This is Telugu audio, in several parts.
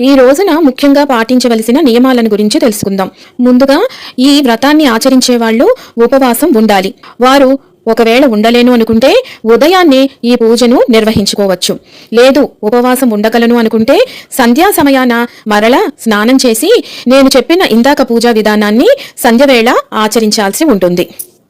ఈ రోజున ముఖ్యంగా పాటించవలసిన నియమాలను గురించి తెలుసుకుందాం. ముందుగా ఈ వ్రతాన్ని ఆచరించే వాళ్ళు ఉపవాసం ఉండాలి. వారు ఒకవేళ ఉండలేను అనుకుంటే ఉదయాన్నే ఈ పూజను నిర్వహించుకోవచ్చు. లేదు ఉపవాసం ఉండగలను అనుకుంటే సంధ్యా సమయాన మరల స్నానం చేసి నేను చెప్పిన ఇందాక పూజా విధానాన్ని సంధ్యవేళ ఆచరించాల్సి ఉంటుంది.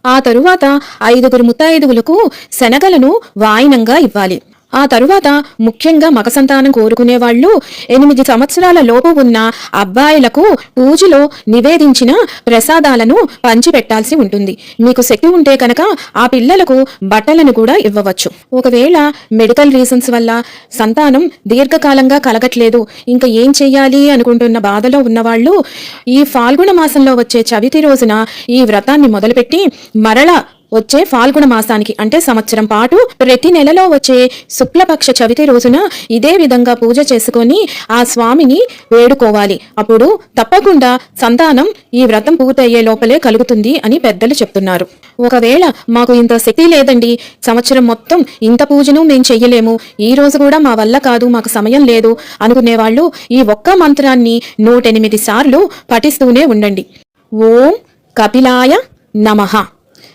ఆ తరువాత ఐదుగురు ముత్తైదుగులకు శనగలను వాయినంగా ఇవ్వాలి. ఆ తరువాత ముఖ్యంగా మగ సంతానం కోరుకునే వాళ్ళు ఎనిమిది సంవత్సరాల లోపు ఉన్న అబ్బాయిలకు పూజలో నివేదించిన ప్రసాదాలను పంచిపెట్టాల్సి ఉంటుంది. మీకు శక్తి ఉంటే కనుక ఆ పిల్లలకు బట్టలను కూడా ఇవ్వవచ్చు. ఒకవేళ మెడికల్ రీజన్స్ వల్ల సంతానం దీర్ఘకాలంగా కలగట్లేదు ఇంకా ఏం చెయ్యాలి అనుకుంటున్న బాధలో ఉన్నవాళ్ళు ఈ ఫాల్గుణ మాసంలో వచ్చే చవితి రోజున ఈ వ్రతాన్ని మొదలుపెట్టి మరల వచ్చే ఫాల్గుణ మాసానికి అంటే సంవత్సరం పాటు ప్రతి నెలలో వచ్చే శుక్లపక్ష చవితి రోజున ఇదే విధంగా పూజ చేసుకొని ఆ స్వామిని వేడుకోవాలి. అప్పుడు తప్పకుండా సంతానం ఈ వ్రతం పూర్తయ్యే లోపలే కలుగుతుంది అని పెద్దలు చెప్తున్నారు. ఒకవేళ మాకు ఇంత శక్తి లేదండి సంవత్సరం మొత్తం ఇంత పూజను మేము చెయ్యలేము ఈ రోజు కూడా మా వల్ల కాదు మాకు సమయం లేదు అనుకునే వాళ్ళు ఈ ఒక్క మంత్రాన్ని నూటెనిమిది సార్లు పఠిస్తూనే ఉండండి. ఓం కపిలాయ నమః.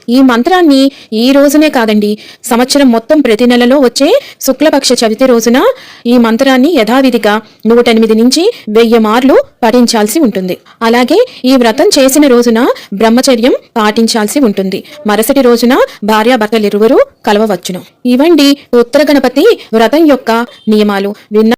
ఈ మంత్రాన్ని ఈ రోజునే కాదండి సంవత్సరం మొత్తం ప్రతి నెలలో వచ్చే శుక్లపక్ష చవితి రోజున ఈ మంత్రాన్ని యథావిధిగా నూట ఎనిమిది నుంచి వెయ్యి మార్లు పఠించాల్సి ఉంటుంది. అలాగే ఈ వ్రతం చేసిన రోజున బ్రహ్మచర్యం పాటించాల్సి ఉంటుంది. మరుసటి రోజున భార్యాభర్తలిరువురు కలవవచ్చును. ఇవండి ఉత్తర గణపతి వ్రతం యొక్క నియమాలు. విన్న